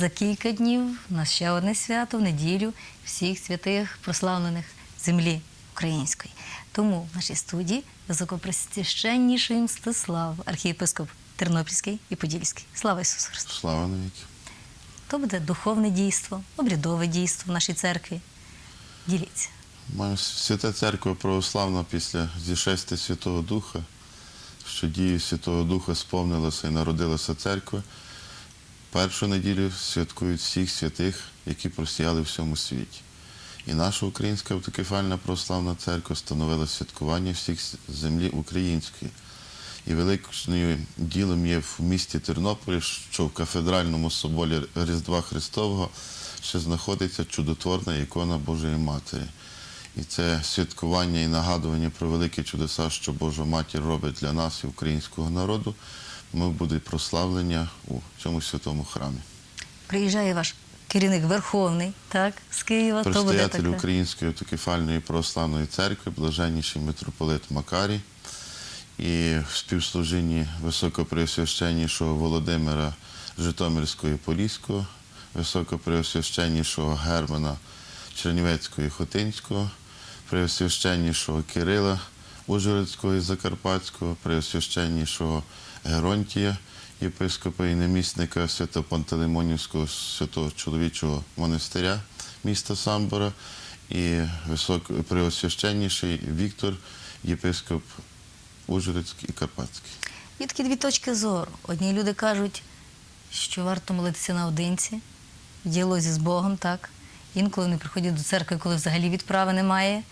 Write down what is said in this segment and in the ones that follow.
за кілька днів у нас ще одне свято в неділю всіх святих прославлених землі української. Тому в нашій студії високопресвященніший Мстислав, архієпископ Тернопільський і Подільський. Слава Ісусу Христу! Слава навіки. То буде духовне дійство, обрядове дійство в нашій церкві. Діліться. Маємо Свята Церква Православна після зішестя Святого Духа, що дією Святого Духа сповнилася і народилася церква. Першу неділю святкують всіх святих, які просіяли в всьому світі. І наша Українська автокефальна православна церква встановила святкування всіх землі української. І великим ділом є в місті Тернополі, що в кафедральному соборі Різдва Христового ще знаходиться чудотворна ікона Божої Матері. І це святкування і нагадування про великі чудеса, що Божа Матір робить для нас і українського народу, буде прославлення у цьому святому храмі. Приїжджає ваш керівник Верховний, так, з Києва. Предстоятель. Української автокефальної православної церкви, блаженніший митрополит Макарій і в співслужінні високопреосвященнішого Володимира Житомирського і Поліського, високопреосвященнішого Германа Чернівецького і Хотинського, преосвященнішого Кирила Ужгородського і Закарпатського, преосвященнішого Геронтія, єпископа і намісника Свято-Пантелеймонівського святого чоловічого монастиря міста Самбора і висок... преосвященніший Віктор, єпископ Ужгородський і Карпатський. Є дві точки зору. Одні люди кажуть, що варто молитися наодинці, в діалозі з Богом, так. Інколи вони приходять до церкви, коли взагалі відправи немає,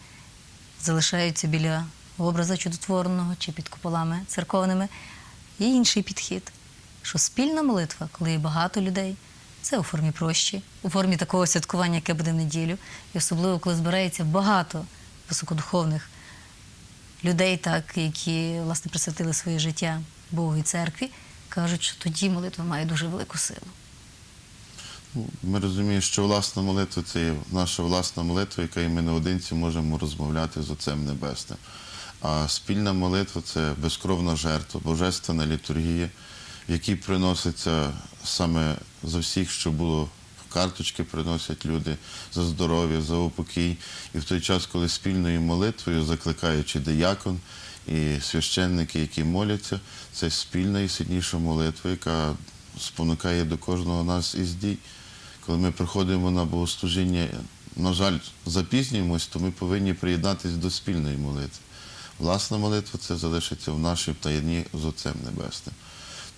залишаються біля образа чудотворного чи під куполами церковними. Є інший підхід, що спільна молитва, коли є багато людей, це у формі прощі, у формі такого святкування, яке буде в неділю, і особливо, коли збирається багато високодуховних людей, так, які власне присвятили своє життя Богу і церкві, кажуть, що тоді молитва має дуже велику силу. Ну, Ми розуміємо, що власна молитва це наша власна молитва, яка і ми наодинці можемо розмовляти з Отцем Небесним. А спільна молитва це безкровна жертва, божественна літургія, в якій приноситься саме за всіх, що було карточки приносять люди за здоров'я, за упокій. І в той час, коли спільною молитвою, закликаючи диякон і священники, які моляться, це спільна і сильніша молитва, яка спонукає до кожного нас із дій. Коли ми приходимо на богослужіння, на жаль, запізнюємось, то ми повинні приєднатися до спільної молитви. Власна молитва це залишиться в нашій таємні з Отцем Небесним.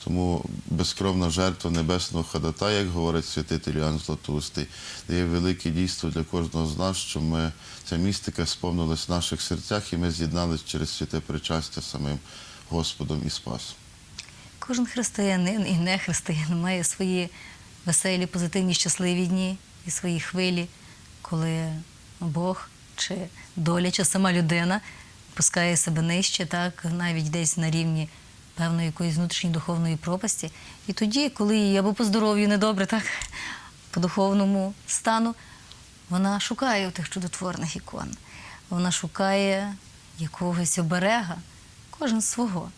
Тому безкровна жертва небесного ходата, як говорить святитель Іоанн Златоустий, дає велике дійство для кожного з нас, що ми, ця містика сповнилась в наших серцях, і ми з'єдналися через святе причастя самим Господом і Спасом. Кожен християнин і не християнин має свої веселі, позитивні, щасливі дні і свої хвилі, коли Бог чи доля, чи сама людина пускає себе нижче, так, навіть десь на рівні певної якоїсь внутрішньої духовної пропасті. І тоді, коли їй або по здоров'ю недобре, так, по духовному стану, вона шукає тих чудотворних ікон. Вона шукає якогось оберега, кожен свого.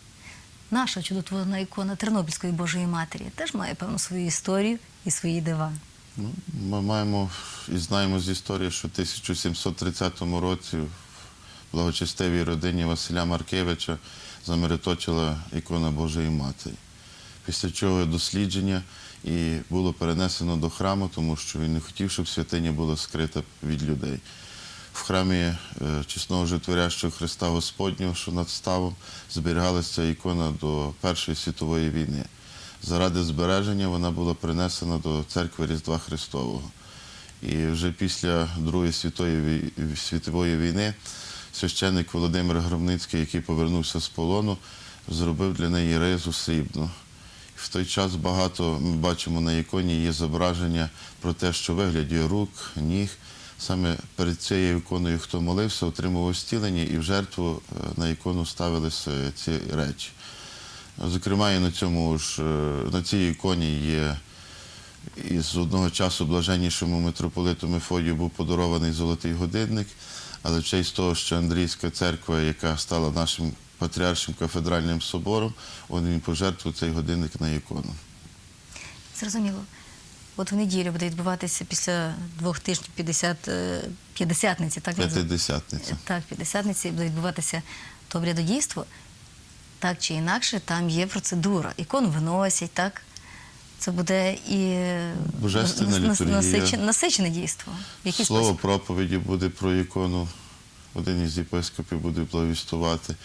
Наша чудотворна ікона Тернопільської Божої Матері теж має певну свою історію і свої дива. Ну, Ми маємо і знаємо з історії, що в 1730 році благочестивій родині Василя Маркевича замироточила ікона Божої Матері. Після чого дослідження і було перенесено до храму, тому що він не хотів, щоб святиня була скрита від людей. В храмі е, чесного житворящого Христа Господнього, що над ставом, зберігалася ікона до Першої світової війни. Заради збереження вона була принесена до церкви Різдва Христового. І вже після Другої світової війни священник Володимир Громницький, який повернувся з полону, зробив для неї ризу срібну. В той час багато ми бачимо на іконі є зображення про те, що вигляді рук, ніг. Саме перед цією іконою, хто молився, отримував зцілення, і в жертву е, на ікону ставилися ці речі. Зокрема, і на цьому ж е, на цій іконі є із одного часу блаженнішому митрополиту Мефодію був подарований золотий годинник, але в честь того, що Андрійська церква, яка стала нашим патріаршим кафедральним собором, він пожертвував цей годинник на ікону. Зрозуміло. От в неділю буде відбуватися після двох тижнів 50, е, п'ятдесятниці, так називається? П'ятидесятниця. Так, п'ятдесятниці буде відбуватися то обрядодійство. Так чи інакше, там є процедура. Ікон виносять, так? Це буде і Божественна літургія. насичене, насичене дійство. Який Слово спосіб? проповіді буде про ікону. Один із єпископів буде благовістувати.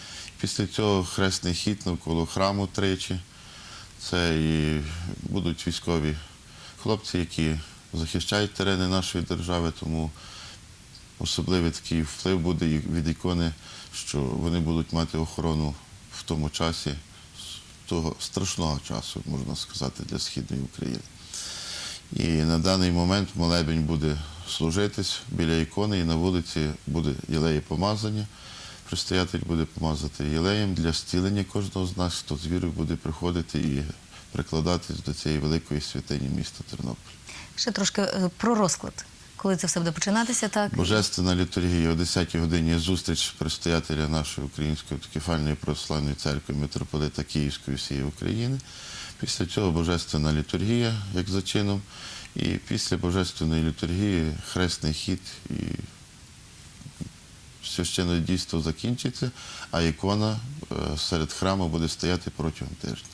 Після цього хресний хід навколо храму тричі. Це і будуть військові хлопці, які захищають терени нашої держави, тому особливий такий вплив буде від ікони, що вони будуть мати охорону в тому часі, того страшного часу, можна сказати, для Східної України. І на даний момент молебень буде служитись біля ікони, і на вулиці буде єлеї помазання. Предстоятель буде помазати єлеєм для зцілення кожного з нас, хто з вірою буде приходити і прикладатись до цієї великої святині міста Тернопіль. Ще трошки е, про розклад. Коли це все буде починатися, так? Божественна літургія о 10-й годині зустріч предстоятеля нашої Української автокефальної православної церкви митрополита Київської всієї України. Після цього Божественна літургія, як за чином, і після Божественної літургії хресний хід і священне дійство закінчиться, а ікона е, серед храму буде стояти протягом тижня.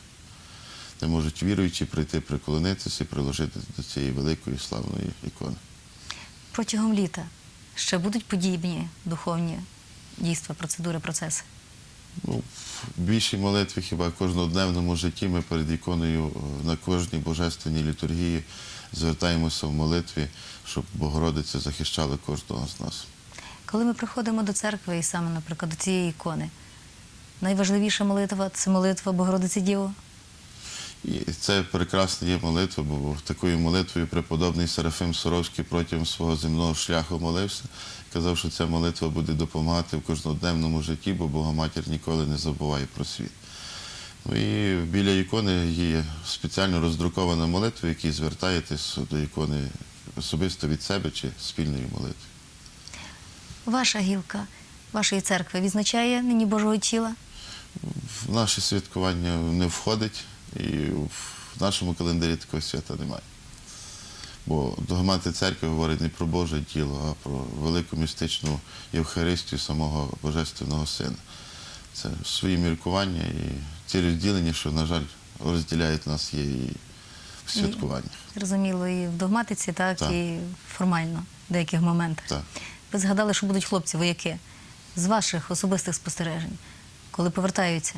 Де можуть віруючі прийти приклонитися і приложити до цієї великої славної ікони. Протягом літа ще будуть подібні духовні дійства, процедури, процеси. Ну, більшій молитві хіба в кожнодневному житті ми перед іконою е, на кожній божественній літургії звертаємося в молитві, щоб Богородиця захищала кожного з нас. Коли ми приходимо до церкви і саме, наприклад, до цієї ікони, найважливіша молитва це молитва Богородиці Діво. І це прекрасна є молитва, бо такою молитвою преподобний Серафим Соровський протягом свого земного шляху молився. Казав, що ця молитва буде допомагати в кожноденному житті, бо Богоматір ніколи не забуває про світ. Ну і біля ікони є спеціально роздрукована молитва, в якій звертаєтесь до ікони особисто від себе чи спільною молитвою. Ваша гілка вашої церкви відзначає нині Божого тіла. В наше святкування не входить, і в нашому календарі такого свята немає. Бо догмати церкви говорить не про Боже тіло, а про велику містичну Євхаристію самого Божественного Сина. Це свої міркування і ці розділення, що, на жаль, розділяють нас є і в святкуваннях. Зрозуміло, і в догматиці, так, Так. і формально в деяких моментах. Так. Ви згадали, що будуть хлопці, вояки. З ваших особистих спостережень, коли повертаються,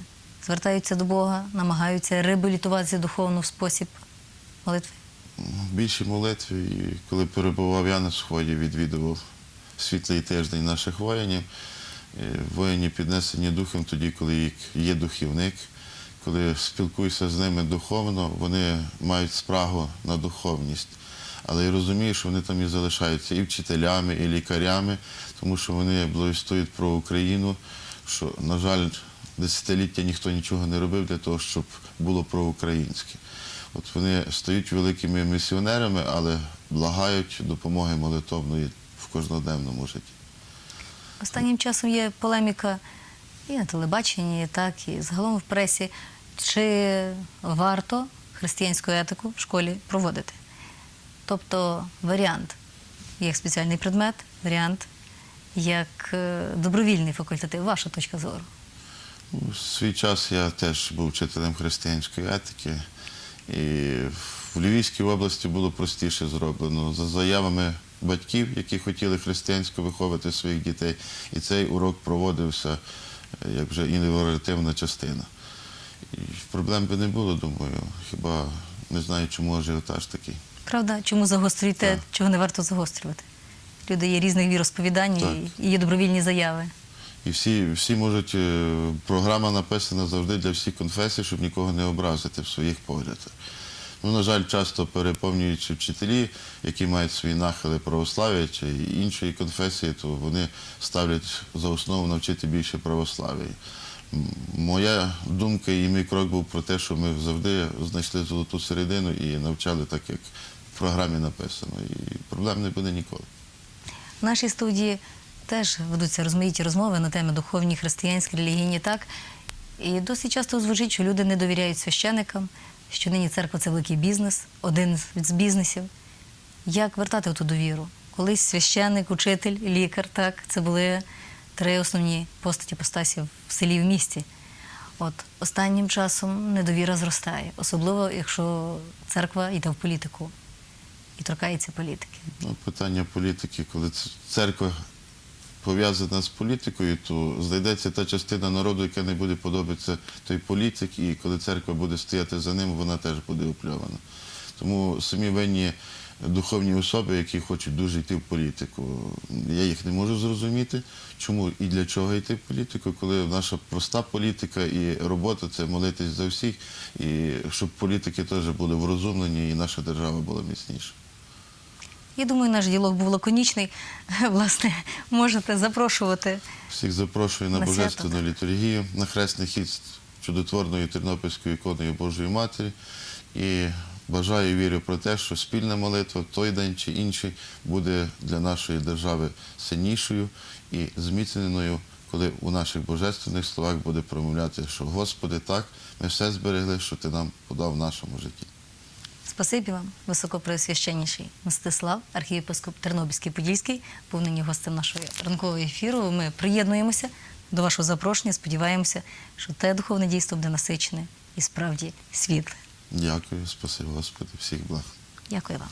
звертаються до Бога, намагаються реабілітуватися духовно в спосіб молитви. В більшій молитві, і коли перебував я на сході, відвідував світлий тиждень наших воїнів. Е, Воїні піднесені духом тоді, коли є духівник, коли спілкуюся з ними духовно, вони мають спрагу на духовність. Але я розумію, що вони там і залишаються і вчителями, і лікарями, тому що вони благовістують про Україну, що, на жаль, десятиліття ніхто нічого не робив для того, щоб було проукраїнське. От вони стають великими місіонерами, але благають допомоги молитовної в кожноденному житті. Останнім часом є полеміка і на телебаченні, і так, і загалом в пресі. Чи варто християнську етику в школі проводити? Тобто варіант як спеціальний предмет, варіант як е, добровільний факультатив. Ваша точка зору. У свій час я теж був вчителем християнської етики, і в Львівській області було простіше зроблено за заявами батьків, які хотіли християнсько виховати своїх дітей. І цей урок проводився е, як вже інваративна частина. І проблем би не було, думаю. Хіба не знаю, чому ажіотаж такий. Правда, чому загострюєте, чого не варто загострювати? Люди є різних віросповідань і є добровільні заяви. І всі, всі можуть, е, програма написана завжди для всіх конфесій, щоб нікого не образити в своїх поглядах. Ну, на жаль, часто переповнюючи вчителі, які мають свої нахили православ'я чи іншої конфесії, то вони ставлять за основу навчити більше православ'я. Моя думка і мій крок був про те, що ми завжди знайшли золоту середину і навчали так, як в програмі написано. І проблем не буде ніколи. В нашій студії теж ведуться розмаїті розмови на теми духовні, християнські, релігійні, так. І досить часто звучить, що люди не довіряють священикам, що нині церква це великий бізнес, один з бізнесів. Як вертати ту довіру? Колись священник, учитель, лікар, так, це були три основні постаті постасів в селі в місті. От останнім часом недовіра зростає, особливо якщо церква йде в політику і торкається політики. Ну, питання політики, коли церква пов'язана з політикою, то знайдеться та частина народу, яка не буде подобатися той політик, і коли церква буде стояти за ним, вона теж буде опльована. Тому самі винні духовні особи, які хочуть дуже йти в політику. Я їх не можу зрозуміти, чому і для чого йти в політику, коли наша проста політика і робота це молитись за всіх, і щоб політики теж були врозумлені і наша держава була міцніша. Я думаю, наш діалог був лаконічний. Власне, можете запрошувати. Всіх запрошую на На божественну літургію, на хресний хід з чудотворною тернопільською іконою Божої Матері. І бажаю і вірю про те, що спільна молитва в той день чи інший буде для нашої держави сильнішою і зміцненою, коли у наших божественних словах буде промовляти, що Господи, так, ми все зберегли, що Ти нам подав в нашому житті. Спасибі вам, високопреосвященніший Мстислав, архієпископ Тернопільський Подільський, був нині гостем нашого ранкового ефіру. Ми приєднуємося до вашого запрошення. Сподіваємося, що те духовне дійство буде насичене і справді світле. Дякую, спасибо Господи, всіх благ. Дякую вам.